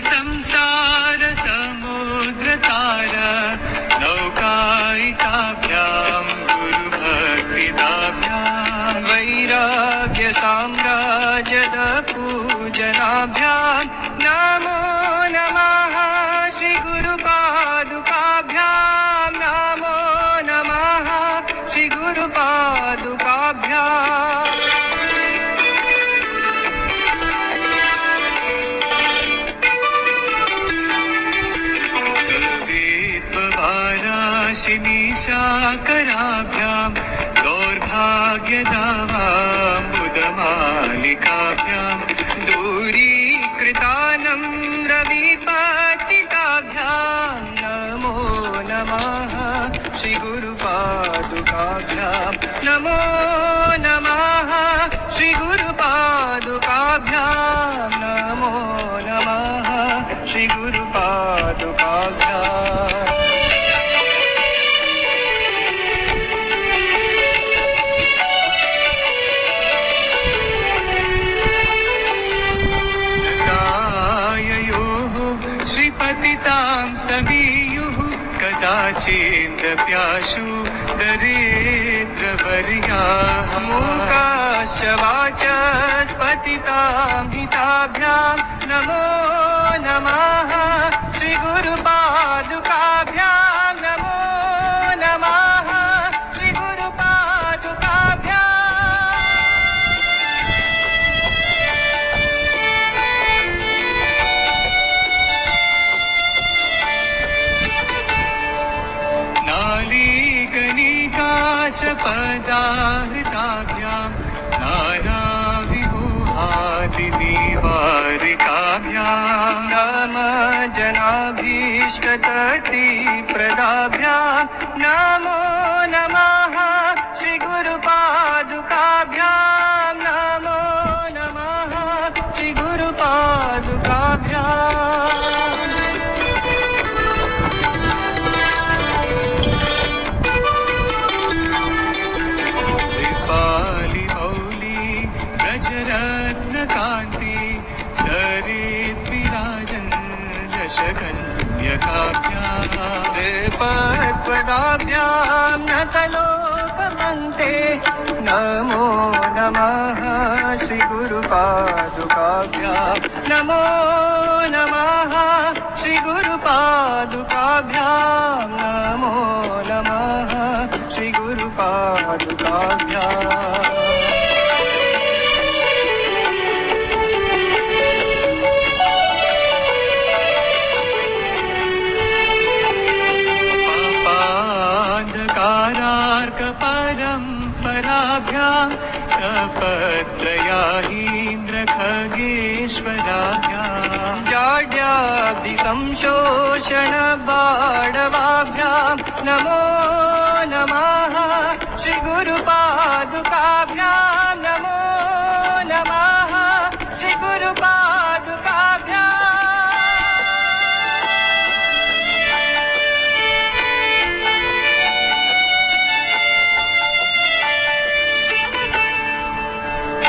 Sons दौर्भाग्यदावाम्बुदमालिकाभ्यां दूरीकृतानं रविपतिताभ्यां नमो नमः श्रीगुरुपादुकाभ्यां नमो नमः श्रीगुरुपादुकाभ्यां नमो कदाचिन्दप्याशु दरेद्रवर्याः मूकाश्च वाचस्पतितां हिताभ्यां नमो नमः नालीकनिकाशपदाहृताभ्यां नानाविमोहादिनिवारिकाभ्यां नाम जनाभीष्टततिप्रदाभ्यां नमः नतलोकमन्ते नमो नमः श्रीगुरुपादुकाभ्यां। नमो नमः श्रीगुरुपादुकाभ्यां। नमो नमः श्रीगुरुपादुकाभ्याम् तपत्रयाहीन्द्रखगेश्वराभ्यां जाड्याब्धिसंशोषणबाडवाभ्यां नमो नमः श्रीगुरुपादुकाभ्यां।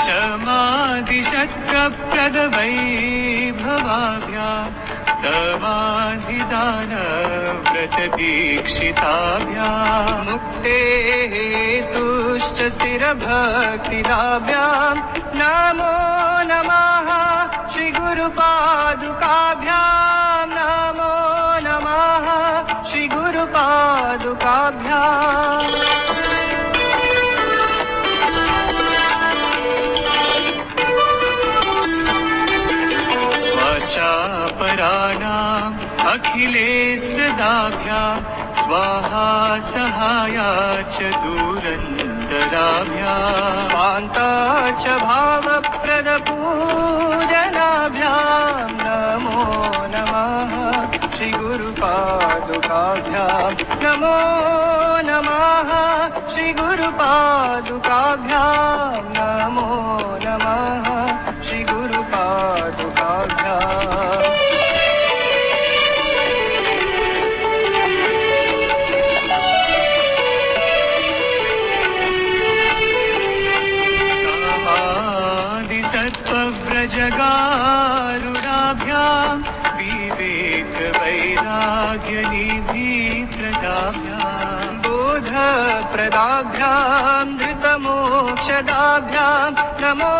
समाधिशक्तप्रदवैभवाभ्यां समाधिदानव्रतदीक्षिताभ्यां मुक्तेः तुश्च स्थिरभक्तिदाभ्यां नमो नमः श्रीगुरुपादुकाभ्यां अखिलेष्टदाभ्यां स्वाहा सहाया च दूरन्दराभ्यां कान्ता च भावप्रदपूजनाभ्यां। नमो नमः श्रीगुरुपादुकाभ्यां। नमो नमः श्रीगुरुपादुकाभ्यां। नमो नमः जगारुणाभ्यां बोध बोधप्रदाभ्यां धृतमोक्षदाभ्यां। नमो